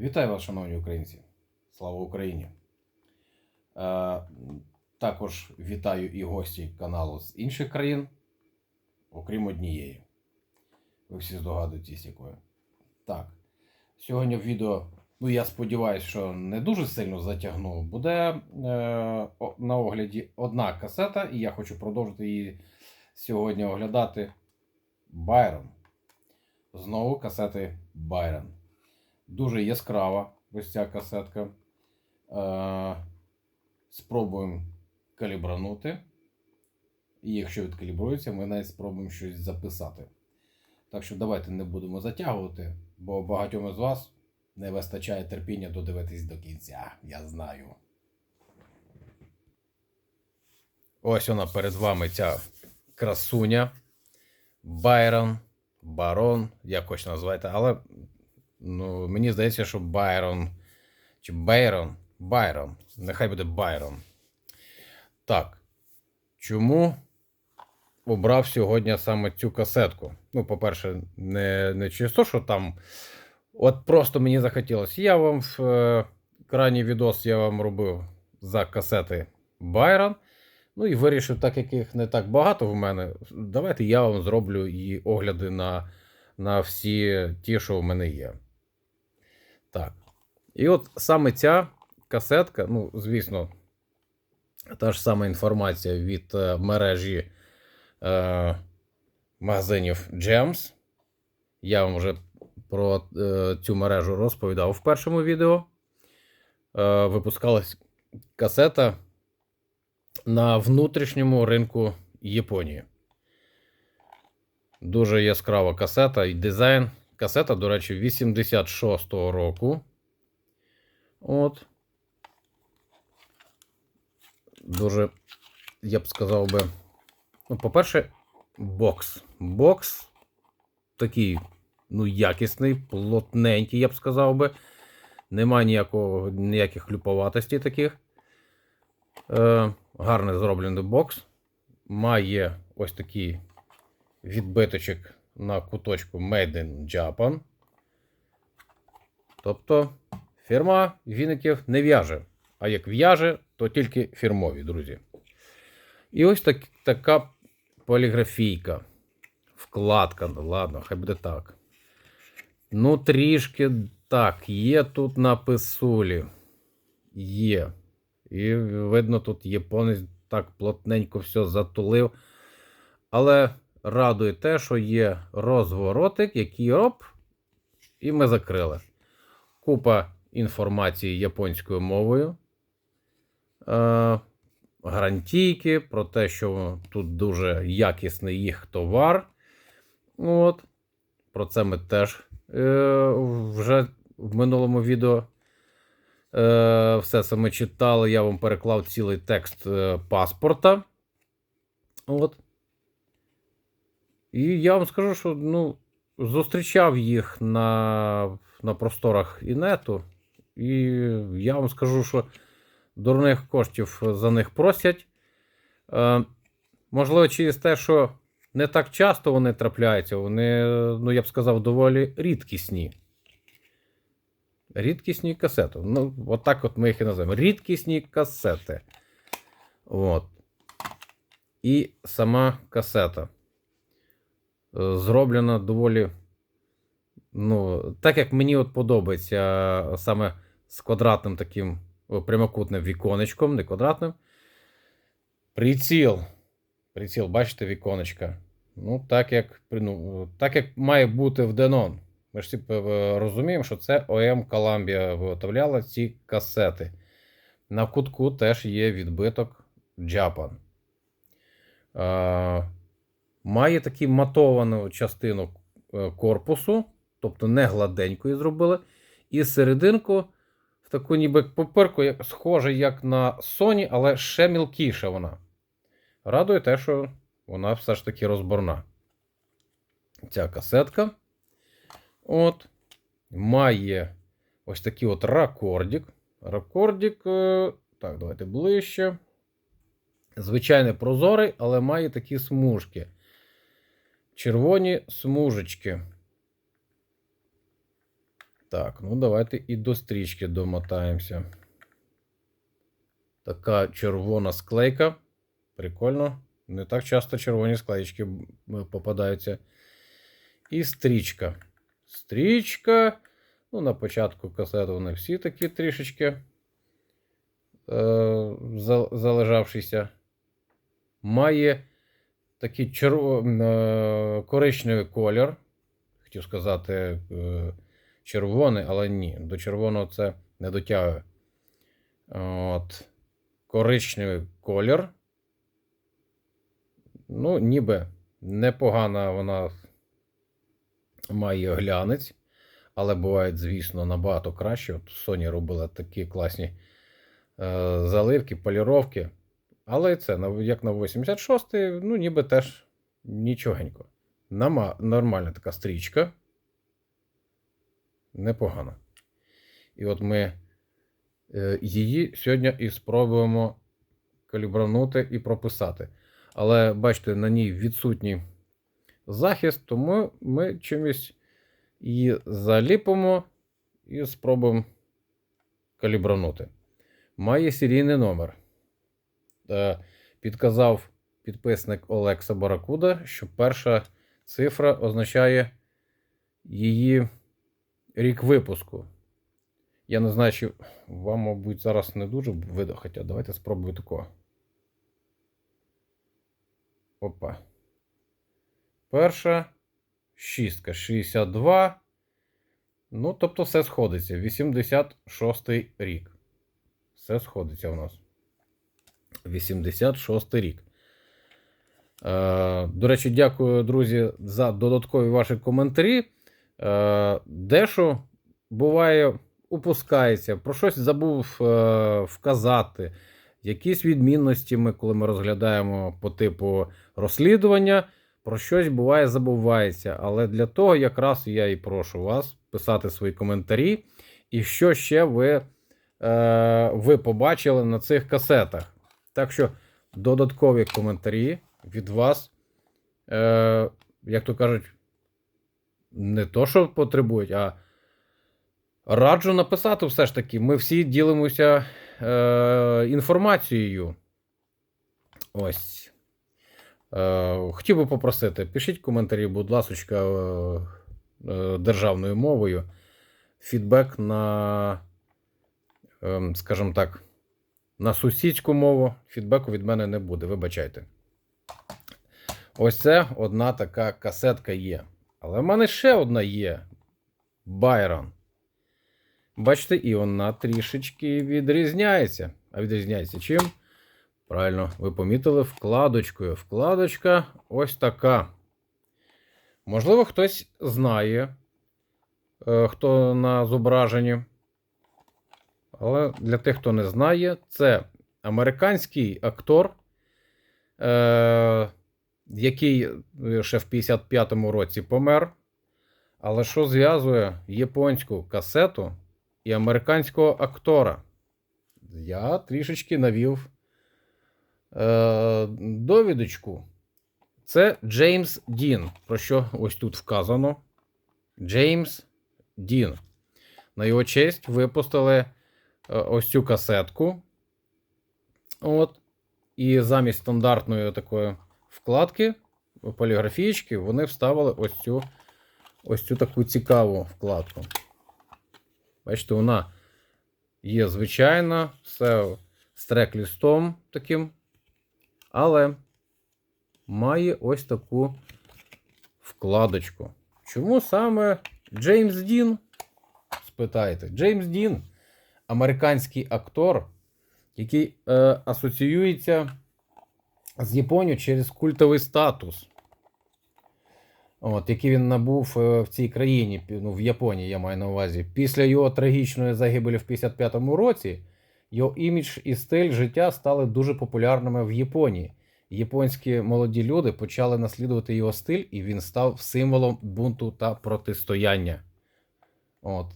Вітаю вас, шановні українці! Слава Україні! Е, також вітаю і гості каналу з інших країн, окрім однієї. Ви всі здогадуєтесь, якої. Так. Сьогодні в відео, ну я сподіваюся, що не дуже сильно затягну. Буде е, на огляді одна касета, і я хочу продовжити її сьогодні оглядати Байрон. Знову касети Байрон. Дуже яскрава ось ця касетка. Е, спробуємо калібранути. І якщо відкалібрується, ми навіть спробуємо щось записати. Так що давайте не будемо затягувати, бо багатьом із вас не вистачає терпіння додивитись до кінця. Я знаю. Ось вона перед вами ця красуня. Байрон, барон, як хоч але ну, мені здається, що Байрон чи Бейрон, Байрон. Нехай буде Байрон. Так. Чому обрав сьогодні саме цю касетку? Ну, по-перше, не, не через що там. От просто мені захотілося. Я вам в е, крайній відос я вам робив за касети Байрон. Ну і вирішив, так як їх не так багато в мене, давайте я вам зроблю і огляди на, на всі ті, що в мене є. Так. І от саме ця касетка, ну, звісно, та ж сама інформація від е, мережі е, магазинів Gems. Я вам вже про е, цю мережу розповідав в першому відео. Е, випускалась касета на внутрішньому ринку Японії. Дуже яскрава касета і дизайн. Касета, до речі, 86-го року. От. Дуже, я б сказав би. Ну, по-перше, бокс. Бокс такий, ну, якісний, плотненький, я б сказав би. Нема ніякого, ніяких хлюповатостей таких. Е, гарно зроблений бокс. Має ось такий відбиточок на куточку Made in Japan. Тобто фірма віників не в'яже. А як в'яже, то тільки фірмові, друзі. І ось так, така поліграфійка. Вкладка, ну ладно, хай буде так. Ну, трішки так, є тут на писулі. Є. І видно, тут японець так плотненько все затулив. Але радує те, що є розворотик, який оп, і ми закрили. Купа інформації японською мовою. Е, гарантійки про те, що тут дуже якісний їх товар. От. Про це ми теж е, вже в минулому відео е, все ми читали. Я вам переклав цілий текст е, паспорта. От. І я вам скажу, що ну, зустрічав їх на, на просторах інету. І я вам скажу, що дурних коштів за них просять. Е, можливо, через те, що не так часто вони трапляються, вони, ну, я б сказав, доволі рідкісні. Рідкісні касети. Ну, от так от ми їх і називаємо. Рідкісні касети. От. І сама касета. Зроблена доволі. Ну, так як мені от подобається саме з квадратним таким прямокутним віконечком, не квадратним. Приціл. Приціл, бачите, віконечка. Ну, так як, ну, так як має бути в Denon. Ми ж всі е, розуміємо, що це ОМ Columbia виготовляла ці касети. На кутку теж є відбиток Japan. Має таку матовану частину е, корпусу, тобто не гладенькою зробили. І серединку в таку ніби паперку, як, схоже, як на Sony, але ще мілкіша вона. Радує те, що вона все ж таки розборна. Ця касетка. От. Має ось такий от ракордик. Ракордик. е, Так, давайте ближче. Звичайний прозорий, але має такі смужки. Червоні смужечки. Так, ну давайте і до стрічки домотаємося. Така червона склейка. Прикольно. Не так часто червоні склеєчки попадаються. І стрічка. Стрічка. Ну, на початку касети вони всі такі трішечки е, за- залежавшися. Має такий черво... е, коричневий колір. Хотів сказати е, червоний, але ні. До червоного це не дотягує. От. Коричневий колір. Ну, ніби непогана вона має глянець, але бувають, звісно, набагато краще. От Sony робила такі класні е, заливки, поліровки. Але це, як на 86-й, ну, ніби теж нічогенько. Нама, нормальна така стрічка. Непогано. І от ми е, її сьогодні і спробуємо калібранути і прописати. Але бачите, на ній відсутній захист, тому ми чимось її заліпимо і спробуємо калібранути. Має серійний номер. Е, Підказав підписник Олекса Баракуда, що перша цифра означає її рік випуску. Я не знаю, чи вам, мабуть, зараз не дуже видно, хоча давайте спробую такого. Опа. Перша шістка 62. Ну, тобто, все сходиться. 86 рік. Все сходиться у нас. 86 рік. Е, до речі, дякую, друзі, за додаткові ваші коментарі. Е, дещо буває, упускається, про щось забув е, вказати. Якісь відмінності ми, коли ми розглядаємо по типу розслідування, про щось буває забувається. Але для того якраз я і прошу вас писати свої коментарі. І що ще ви, е, ви побачили на цих касетах. Так що додаткові коментарі від вас, е, як то кажуть, не то, що потребують, а раджу написати все ж таки. Ми всі ділимося е, інформацією. Ось. Е, хотів би попросити, пишіть коментарі, будь ласка, е, е, державною мовою. Фідбек на, е, скажімо так, на сусідську мову. Фідбеку від мене не буде, вибачайте. Ось це одна така касетка є. Але в мене ще одна є. Байрон. Бачите, і вона трішечки відрізняється. А відрізняється чим? Правильно, ви помітили вкладочкою. Вкладочка ось така. Можливо, хтось знає, е, хто на зображенні. Але для тих, хто не знає, це американський актор, е, який е, ще в 55-му році помер. Але що зв'язує японську касету і американського актора? Я трішечки навів е, довідочку. Це Джеймс Дін, про що ось тут вказано. Джеймс Дін. На його честь випустили ось цю касетку. От. І замість стандартної такої вкладки, поліграфічки, вони вставили ось цю, ось цю таку цікаву вкладку. Бачите, вона є звичайна, все з трек-лістом таким. Але має ось таку вкладочку. Чому саме Джеймс Дін? Спитаєте, Джеймс Дін американський актор, який е, асоціюється з Японією через культовий статус. От, який він набув е, в цій країні, ну, в Японії, я маю на увазі. Після його трагічної загибелі в 55-му році його імідж і стиль життя стали дуже популярними в Японії. Японські молоді люди почали наслідувати його стиль, і він став символом бунту та протистояння. От.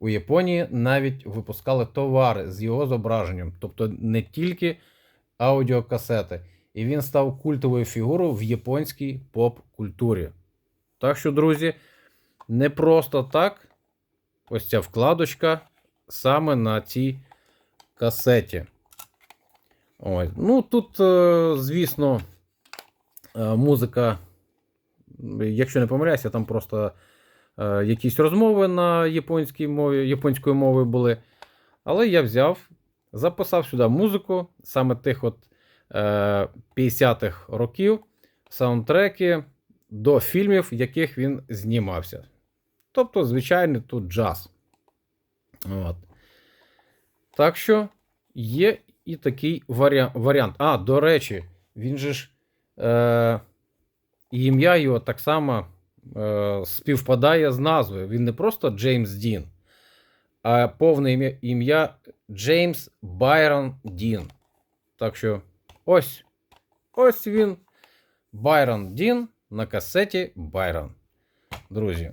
У Японії навіть випускали товари з його зображенням, тобто не тільки аудіокасети. І він став культовою фігурою в японській поп-культурі. Так що, друзі, не просто так ось ця вкладочка саме на цій касеті. Ось. Ну, тут, е, звісно, е, музика, якщо не помиляюся, там просто якісь розмови на японській мові, японською мовою були. Але я взяв, записав сюди музику саме тих от е, 50-х років, саундтреки до фільмів, в яких він знімався. Тобто, звичайний тут джаз. От. Так що є і такий варіа- варіант. А, до речі, він же ж е, і ім'я його так само е, співпадає з назвою. Він не просто Джеймс Дін, а повне ім'я, Джеймс Байрон Дін. Так що ось. Ось він. Байрон Дін на касеті Байрон. Друзі,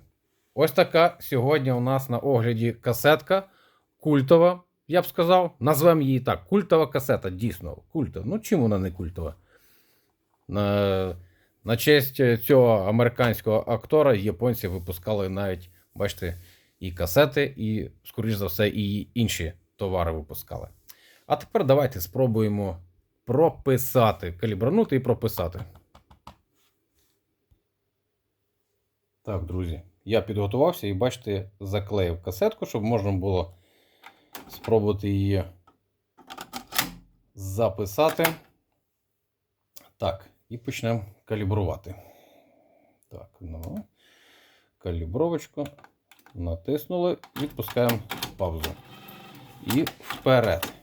ось така сьогодні у нас на огляді касетка культова. Я б сказав, назвемо її так. Культова касета, дійсно, культова. Ну, чим вона не культова? На, честь цього американського актора японці випускали навіть, бачите, і касети, і, скоріш за все, і інші товари випускали. А тепер давайте спробуємо прописати, калібранути і прописати. Так, друзі, я підготувався і бачите, заклеїв касетку, щоб можна було спробувати її записати. Так, і почнемо калібрувати. Так, ну, калібровочку. Натиснули, відпускаємо паузу. І вперед.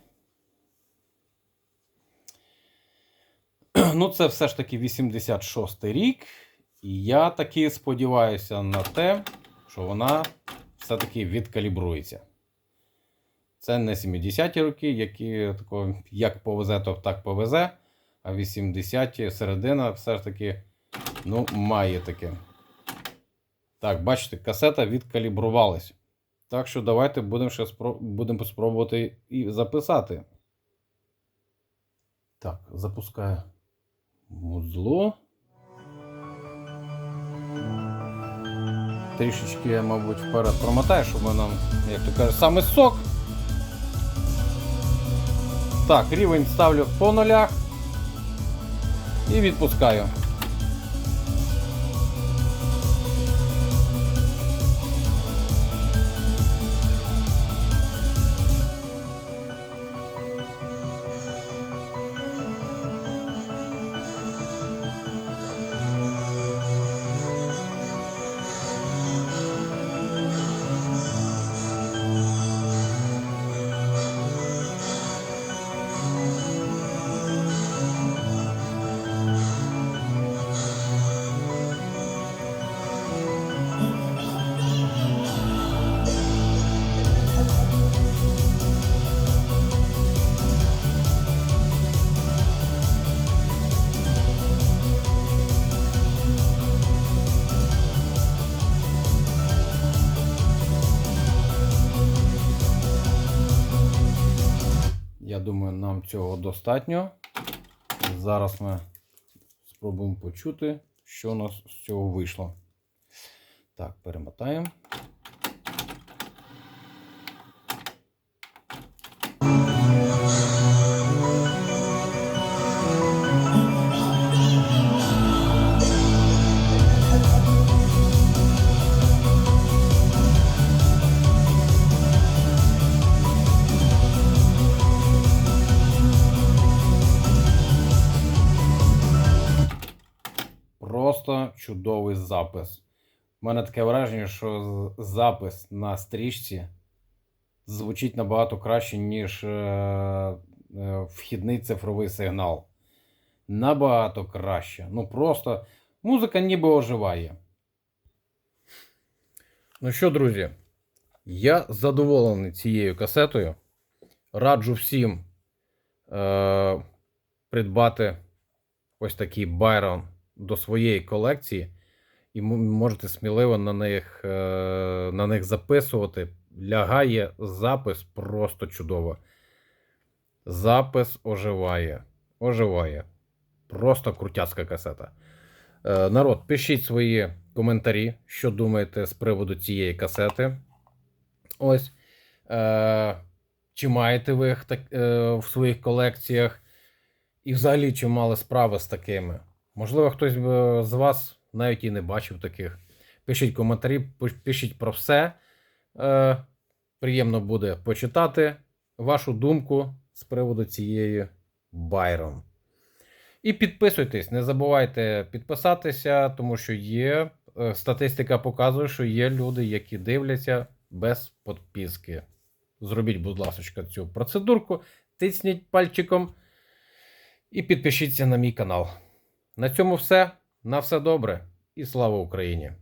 Ну, це все ж таки 86 рік. І я таки сподіваюся на те, що вона все-таки відкалібрується. Це не 70-ті роки, які тако, як повезе, то так повезе. А 80-ті середина все ж таки ну, має таке. Так, бачите, касета відкалібрувалась. Так що давайте будемо ще спро... будемо спробувати і записати. Так, запускаю музло. Трішечки я, мабуть, вперед промотаю, щоб воно, як то кажуть, саме сок. Так, рівень ставлю по нулях і відпускаю. Нам цього достатньо. Зараз ми спробуємо почути, що у нас з цього вийшло. Так, перемотаємо. Запис. У мене таке враження, що запис на стрічці звучить набагато краще, ніж е, е, вхідний цифровий сигнал. Набагато краще. Ну просто музика ніби оживає. Ну що, друзі, я задоволений цією касетою. Раджу всім е, придбати ось такий Байрон до своєї колекції, і можете сміливо на них, е, на них записувати. Лягає запис просто чудово. Запис оживає. Оживає. Просто крутяцька касета. Е, народ, пишіть свої коментарі, що думаєте з приводу цієї касети. Ось. Е, чи маєте ви їх так, в своїх колекціях? І взагалі, чи мали справи з такими? Можливо, хтось з вас навіть і не бачив таких. Пишіть коментарі, пишіть про все. Е, приємно буде почитати вашу думку з приводу цієї Байрон. І підписуйтесь, не забувайте підписатися, тому що є е, статистика показує, що є люди, які дивляться без підписки. Зробіть, будь ласка, цю процедурку, тисніть пальчиком і підпишіться на мій канал. На цьому все. На все добре і слава Україні!